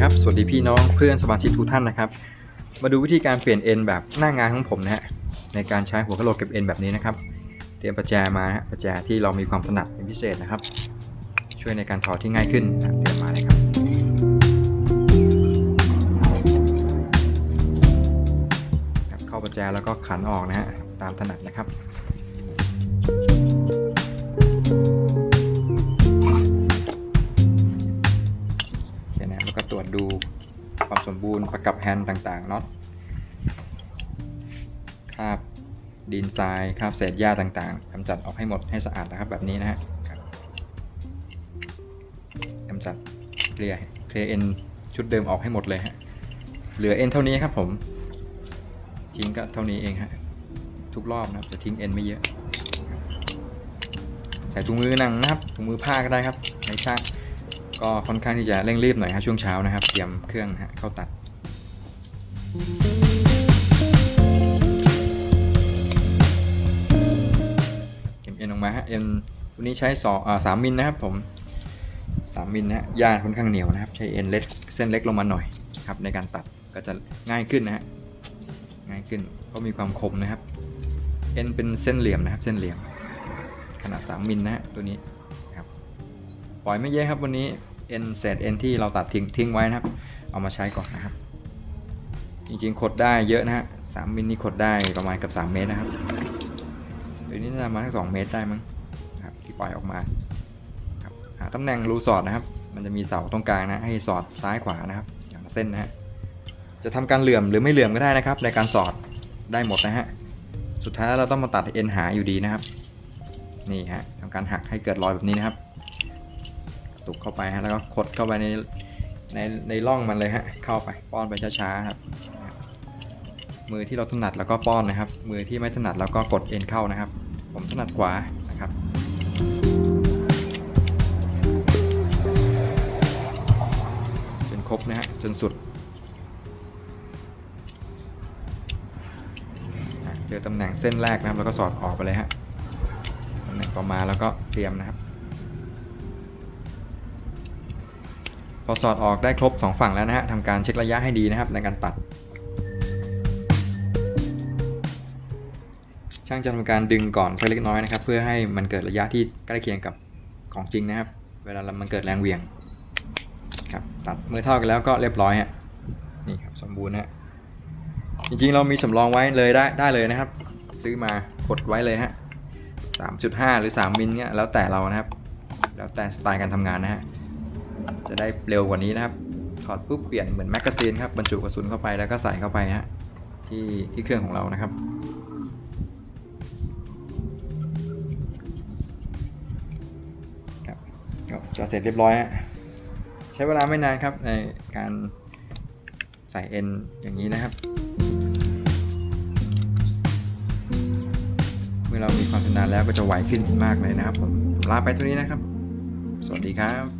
ีครับ สวัสดีพี่น้องเพื่อนสมาชิกทุกท่านนะครับ มาดูวิธีการเปลี่ยนเอ็นแบบหน้างานของผมนะฮะในการใช้หัวกะโหลกเก็บเอ็นแบบนี้นะครับ เตรียมประแจมาฮะประแจที่เรามีความถนัดเป็นพิเศษนะครับ ช่วยในการถอดที่ง่ายขึ้นนะเตรียมมาเลยครับเข้าประแจแล้วก็ขันออกนะฮะตามถนัดนะครับ บูรณ์ประกับแฮนด์ต่างๆน็อตคราบดินทรายคราบเศษหญ้าต่างๆกำจัดออกให้หมดให้สะอาดนะครับแบบนี้นะฮะกำจัดเคลียร์เคลียร์เอ็นชุดเดิมออกให้หมดเลยฮะเหลือเอ็นเท่านี้ครับผม ทิ้งก็เท่านี้เองฮะทุกรอบนะครับจะทิ้งเอ็นไม่เยอะ ใส่ถุงมือหนังนะครับถุงมือผ้าก็ได้ครับในช่าง ก็ค่อนข้างที่จะเร่งรีบหน่อยครับช่วงเช้านะครับ เตรียมเครื่องฮะเข้าตัดเก็บเอ็นออกมาฮะเอ็นตัวนี้ใช้สองอ่าสามมิลนะครับผมสามมิลนะฮะย่านค่อนข้างเหนียวนะครับ ใช้เอ็นเล็กเส้นเล็กลงมาหน่อยครับในการตัดก็จะง่ายขึ้นนะฮะง่ายขึ้นเพราะมีความคมนะครับเอ็นเป็นเส้นเหลี่ยมนะครับเส้นเหลี่ยมขนาด 3มิลนะฮะตัวนี้ครับปล่อยไม่เยอะครับวันนี้ เอ็นเศษเอ็นที่เราตัดทิ้งทิ้งไว้นะครับ เอามาใช้ก่อนนะครับ จริงๆขดได้เยอะนะฮะสามมิลนี่ขดได้ประมาณกับ3เมตรนะครับตัวนี้น่าจะมาสักสองเมตรได้มั้งครับที่ปล่อยออกมาครับหาตำแหน่งรูสอดนะครับ มันจะมีเสาตรงกลางนะให้สอดซ้ายขวานะครับ อย่างเส้นนะฮะจะทำการเหลื่อมหรือไม่เหลื่อมก็ได้นะครับ ในการสอดได้หมดนะฮะสุดท้ายเราต้องมาตัดเอ็นหาอยู่ดีนะครับ นี่ฮะทำการหักให้เกิดรอยแบบนี้นะครับ ตุกเข้าไปฮะแล้วก็ขดเข้าไปในในในร่องมันเลยฮะเข้าไปป้อนไปช้าๆครับ มือที่เราถนัดแล้วก็ป้อนนะครับ มือที่ไม่ถนัดแล้วก็กดเอ็นเข้านะครับ ผมถนัดขวานะครับจนครบนะฮะจนสุดเจอตำแหน่งเส้นแรกนะครับแล้วก็สอดออกไปเลยฮะตำแหน่งต่อมาแล้วก็เตรียมนะครับ อสอดออกได้ครบ 2 ฝั่งแล้วนะฮะทำการเช็คระยะให้ดีนะครับในการตัด ช่างจะทำการดึงก่อนเล็กน้อยนะครับ เพื่อให้มันเกิดระยะที่ใกล้เคียงกับของจริงนะครับ เวลามันเกิดแรงเหวี่ยงครับตัดมือเท่ากันแล้วก็เรียบร้อยฮะนี่ครับสมบูรณ์ฮะจริงๆเรามีสำรองไว้เลยได้ได้เลยนะครับ ซื้อมากดไว้เลยฮะ3.5 หรือ 3 มิลเนี่ยแล้วแต่เรานะครับ แล้วแต่สไตล์การทำงานนะฮะ จะได้เร็วกว่านี้นะครับ ถอดปุ๊บเปลี่ยนเหมือนแมกกาซีนครับบรรจุกระสุนเข้าไปแล้วก็ใส่เข้าไปฮะที่ที่เครื่องของเรานะครับครับก็จะเสร็จเรียบร้อยฮะใช้เวลาไม่นานครับในการใส่เอ็นอย่างนี้นะครับ เมื่อเรามีความชำนาญแล้วก็จะไวขึ้นมากเลยนะครับผมผมลาไปเท่านี้นะครับ สวัสดีครับ